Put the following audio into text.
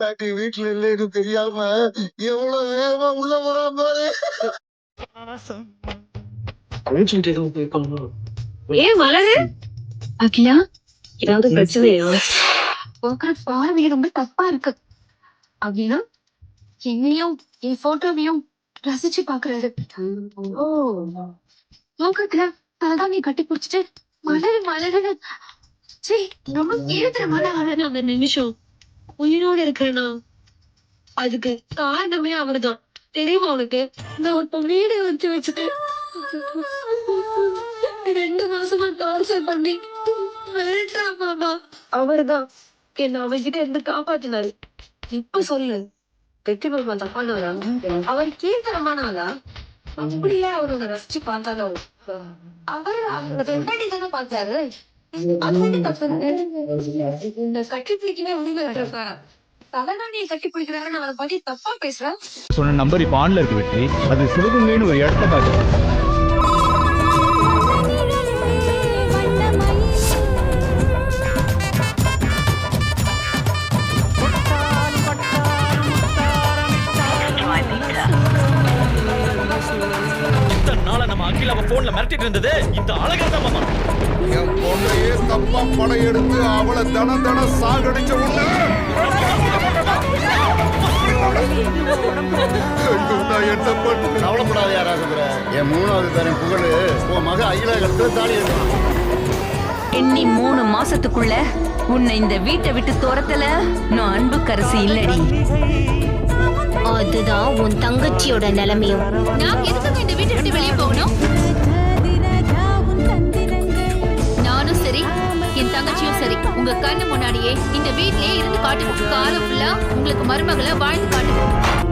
பாட்டி வீட்டுல இல்லைன்னு தெரியாம எவ்வளவு வேகமா உள்ள போறான் பாரு. ஏன் மலரு. அகிலா? ஏதாவது பிரச்சனையா? உங்க பார்வை ரொம்ப தப்பா இருக்கு. அகிலா என்னையும் என் போட்டோவையும் ரசிச்சு பாக்குறாரு. ஓ. அதான் நீ கட்டி பிடிச்சிட்டு மலரு மலரு. சீ ரொம்ப கீழத்தனமான மலரு அந்த நிமிஷம். உயிரோடு இருக்கிறேனா அதுக்கு காரணமே அவர்தான். தெரியுமா உனக்கு? நான் ஒரு வீடு வச்சு வச்சுட்டு ரெண்டு மாசமா டார்ச்சர் பண்ணி மாமா. அவர்தான். என்ன அவன்கிட்ட இருந்து காப்பாத்தினாரு. இப்ப சொல்லு. வெற்றி மாமா தப்பானவரா அவர் கீழ்த்தரமானவரா அப்படியே அவரோட ரசிச்சு பார்த்தாலும். அவர் அவங்க ரெண்டாடி தானே பார்த்தாரு. சொன்ன நம்பர் இப்போ ஆன்ல இருக்கு வெற்றி அது சிவகங்கைன்னு ஒரு இடத்த நாளா நம்ம அகிலாவை போன்ல மிரட்டிட்டு இருந்தது இந்த அழகா தான் மாமா படம் எடுத்து அவளை தன தன சாகடிச்ச உடனே ஐயோ, நான் என்ன பண்ண கவலைப்படாத யாராக என் மூணாவது தரம் புகழ் உன் மக அகிலா கழுத்துல தாலி எடுக்கலாம் எண்ணி மூணு மாசத்துக்குள்ள உன்னை இந்த வீட்டை விட்டு துரத்தல நான் அன்பு கரசி இல்லடி. அதுதான் உன் தங்கச்சியோட நிலைமையும். நான் எதுக்கு இந்த வீட்டை விட்டு வெளியே போகணும்? உங்க கண்ணு முன்னாடியே இந்த வீட்லயே இருந்து காட்டுவோம் காலம் ஃபுல்லா உங்களுக்கு மருமகளை வாழ்ந்து காட்டுவோம்